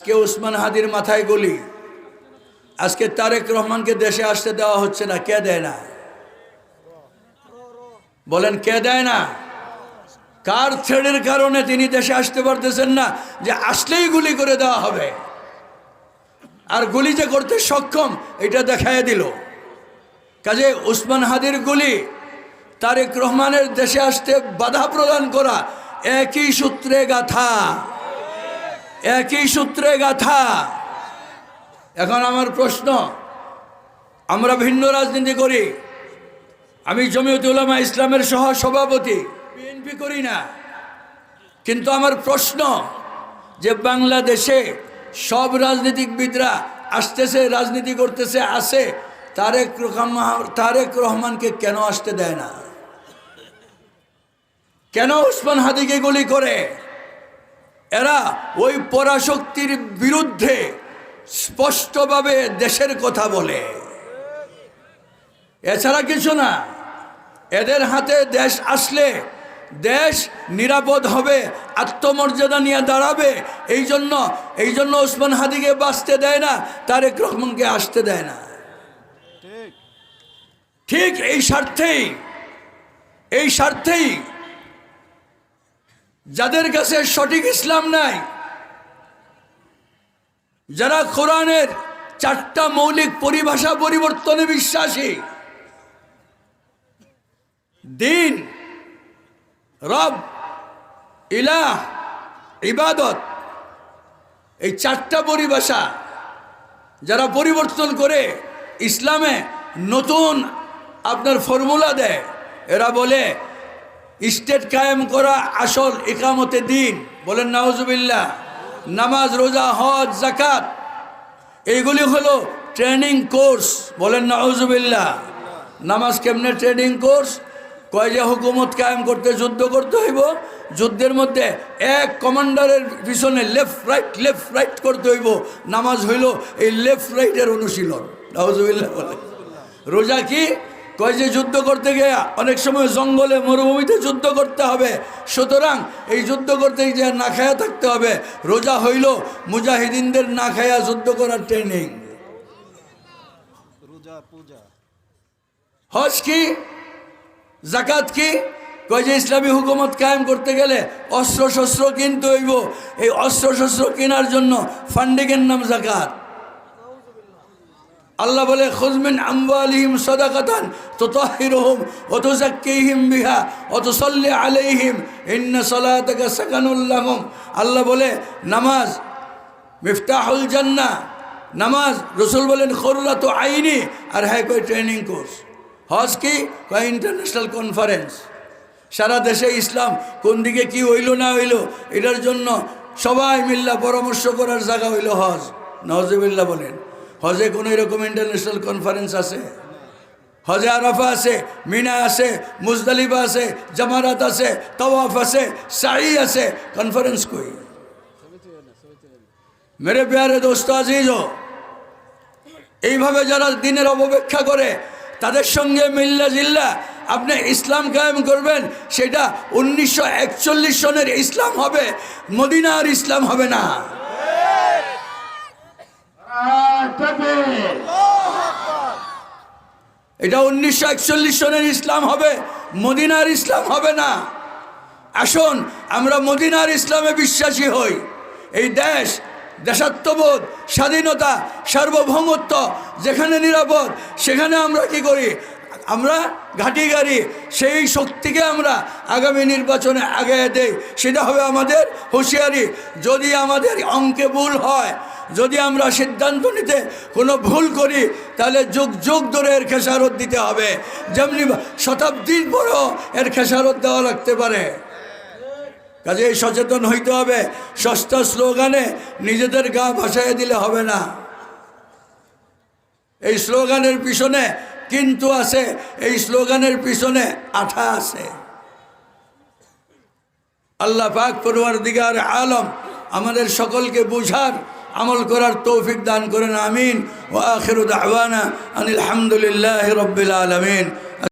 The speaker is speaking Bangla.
আজকে উসমান হাদির মাথায় গুলি? আজকে তারেক রহমানকে দেশে আসতে দেওয়া হচ্ছে না, কে দেয় না? বলেন, কে দেয় না? কার থ্রেডের কারণে তিনি দেশে আসতে পারতেছেন না যে আসলেই গুলি করে দেওয়া হবে? আর গুলি যে করতে সক্ষম, এটা দেখায় দিল। কাজে উসমান হাদির গুলি তারেক রহমানের দেশে আসতে বাধা প্রদান করা একই সূত্রে গাথা। একই সূত্রে গাথা। এখন আমার প্রশ্ন, আমরা ভিন্ন রাজনীতি করি? আমি জমিয়ত উলামা ইসলামের সহ সভাপতি বিএনপি করি না। কিন্তু আমার প্রশ্ন যে বাংলাদেশে সব রাজনীতিকবিদরা আসতেছে, রাজনীতি করতেছে আসে তারেক রহমান, তারেক রহমানকে কেন আসতে দেয় না? কেন উসমান হাদিকে গুলি করে? এরা ওই পরাশক্তির বিরুদ্ধে স্পষ্টভাবে দেশের কথা বলে। এছাড়া কিছু না এদের হাতে দেশ আসলে দেশ নিরাপদ হবে আত্মমর্যাদা নিয়ে দাঁড়াবে এই জন্য এই জন্য ওসমান হাদিকে বাঁচতে দেয় না তারেক রহমানকে আসতে দেয় না। ঠিক। এই স্বার্থেই এই স্বার্থেই যাদের কাছে সঠিক ইসলাম নাই, যারা কোরআনের চারটা মৌলিক পরিভাষা পরিবর্তনে বিশ্বাসী, দিন, রব, ইলাহ, ইবাদত, এই চারটা পরিভাষা যারা পরিবর্তন করে ইসলামে নতুন আপনার ফর্মুলা দেয়, এরা বলে স্টেট কায়েম করা আসল একামতে দিন। বলেন, নাউজুবিল্লাহ। নামাজ, রোজা, হজ জাকাত এইগুলি হলো ট্রেনিং কোর্স। বলেন, নাউজুবিল্লাহ। নামাজ কেমনে ট্রেনিং কোর্স? কয় যে হুকুমত কায়েম করতে, যুদ্ধ করতে হইব। যুদ্ধের মধ্যে এক কমান্ডারের পিছনে লেফট, রাইট লেফট, রাইট করতে হইব। নামাজ হইল এই লেফট, রাইটের অনুশীলন। নাউজুবিল্লাহ বলে রোজা কি? কয় যে যুদ্ধ করতে গিয়ে অনেক সময় জঙ্গলে মরুভূমিতে যুদ্ধ করতে হবে। সুতরাং এই যুদ্ধ করতে গিয়ে না খায়া থাকতে হবে। রোজা হইল মুজাহিদিনদের না খায়া যুদ্ধ করার ট্রেনিং হজ কি? জাকাত কি? কয় যে ইসলামী হুকুমত কায়েম করতে গেলে অস্ত্র শস্ত্র কিনতে হইব। এই অস্ত্র শস্ত্র কেনার জন্য ফান্ডিংয়ের নাম জাকাত আল্লাহ বলে খুজমিন আম্বালিহিম সদাকাতান তো তহিরহম অত জাক্কিহিম বিহা অত সল্লি আলাইহিম ইন্না সলাতাকা সাকানুল্লাহম আল্লাহ বলে, নামাজ, মিফতাহুল জান্না নামাজ, রসুল বলেন খরুরা তো আইনি, আর হ্যাঁ কই ট্রেনিং কোর্স। হজ কি? কয়, ইন্টারন্যাশনাল কনফারেন্স। সারা দেশে ইসলাম কোন দিকে কি হইল না হইল, এটার জন্য সবাই মিল্লা পরামর্শ করার জায়গা হইল হজ। নজবিল্লা বলেন। হজে কোনো এরকম ইন্টারন্যাশনাল কনফারেন্স আছে? হজে আরাফা আছে, মিনা আছে মুজদালিবা আছে, জামারাত আছে, তওয়াফ আছে সাই আছে কনফারেন্স কই? মেরে প্যারে দোস্ত আজিজ এইভাবে যারা দিনের অপব্যাখ্যা করে, তাদের সঙ্গে মিল্লা জিল্লা, আপনি ইসলাম কায়েম করবেন, সেটা উনিশশো একচল্লিশ সনের ইসলাম হবে, মদিনার ইসলাম হবে না। এটা উনিশশো একচল্লিশ সনের ইসলাম হবে, মদিনার ইসলাম হবে না। আসুন, আমরা মদিনার ইসলামে বিশ্বাসী হই। এই দেশ, দেশাত্মবোধ, স্বাধীনতা, সার্বভৌমত্ব, যেখানে নিরাপদ, সেখানে আমরা কি করি? আমরা ঘাটি গাড়ি, সেই শক্তিকে আমরা আগামী নির্বাচনে আগে দেই। সেটা হবে আমাদের হুঁশিয়ারি। যদি আমাদের অঙ্কে ভুল হয় যদি আমরা সিদ্ধান্ত নিতে কোনো ভুল করি, তাহলে যুগ যুগ ধরে এর খেসারত দিতে হবে। যেমনি শতাব্দীর পরেও এর খেসারত দেওয়া লাগতে পারে। কাজে এই সচেতন হইতে হবে। সস্তা স্লোগানে নিজেদের গা ভাসাইয়ে দিলে হবে না। এই স্লোগানের পিছনে কিন্তু আছে, এই স্লোগানের পিছনে আঠা আছে। আল্লাহ পাক পড়ুয়ার দিগার আলম আমাদের সকলকে বুঝার আমল করার তৌফিক দান করেন আমিন ও আখির দাওয়ানা আনিল হামদুলিল্লাহ রব্বিল আলমিন